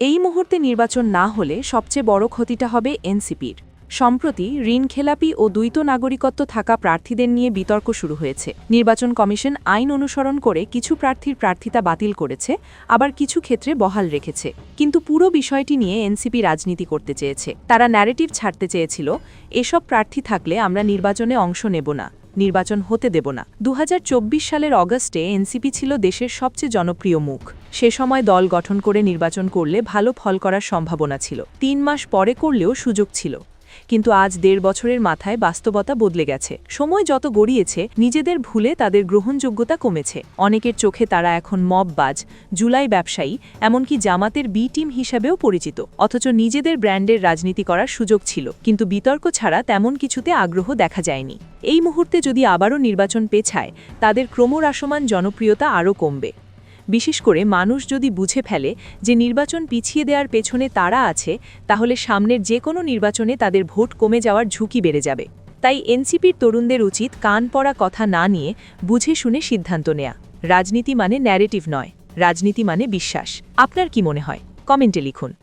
এই মুহূর্তে নির্বাচন না হলে সবচেয়ে বড় ক্ষতিটা হবে এনসিপির। সম্প্রতি ঋণখেলাপি ও দ্বৈত নাগরিকত্ব থাকা প্রার্থীদের নিয়ে বিতর্ক শুরু হয়েছে। নির্বাচন কমিশন আইন অনুসরণ করে কিছু প্রার্থীর প্রার্থিতা বাতিল করেছে, আবার কিছু ক্ষেত্রে বহাল রেখেছে। কিন্তু পুরো বিষয়টি নিয়ে এনসিপি রাজনীতি করতে চেয়েছে। তারা ন্যারেটিভ ছাড়তে চেয়েছিল, এসব প্রার্থী থাকলে আমরা নির্বাচনে অংশ নেব না। নির্বাচন হতে দেব না। দু হাজার চব্বিশ সালের অগস্টে এনসিপি ছিল দেশের সবচেয়ে জনপ্রিয় মুখ। সে সময় দল গঠন করে নির্বাচন করলে ভালো ফল করার সম্ভাবনা ছিল। তিন মাস পরে করলেও সুযোগ ছিল। কিন্তু আজ দেড় বছরের মাথায় বাস্তবতা বদলে গেছে। সময় যত গড়িয়েছে, নিজেদের ভুলে তাদের গ্রহণযোগ্যতা কমেছে। অনেকের চোখে তারা এখন মববাজ, জুলাই ব্যবসায়ী, এমনকি জামাতের বি টিম হিসাবেও পরিচিত। অথচ নিজেদের ব্র্যান্ডের রাজনীতি করার সুযোগ ছিল, কিন্তু বিতর্ক ছাড়া তেমন কিছুতে আগ্রহ দেখা যায়নি। এই মুহূর্তে যদি আবারও নির্বাচন পেছায়, তাদের ক্রমহ্রাসমান জনপ্রিয়তা আরও কমবে। বিশেষ করে মানুষ যদি বুঝে ফেলে যে নির্বাচন পিছিয়ে দেওয়ার পেছনে তারা আছে, তাহলে সামনের যে কোনো নির্বাচনে তাদের ভোট কমে যাওয়ার ঝুঁকি বেড়ে যাবে। তাই এনসিপির তরুণদের উচিত কান পড়া কথা না নিয়ে বুঝে শুনে সিদ্ধান্ত নেয়া। রাজনীতি মানে ন্যারেটিভ নয়, রাজনীতি মানে বিশ্বাস। আপনার কি মনে হয়? কমেন্টে লিখুন।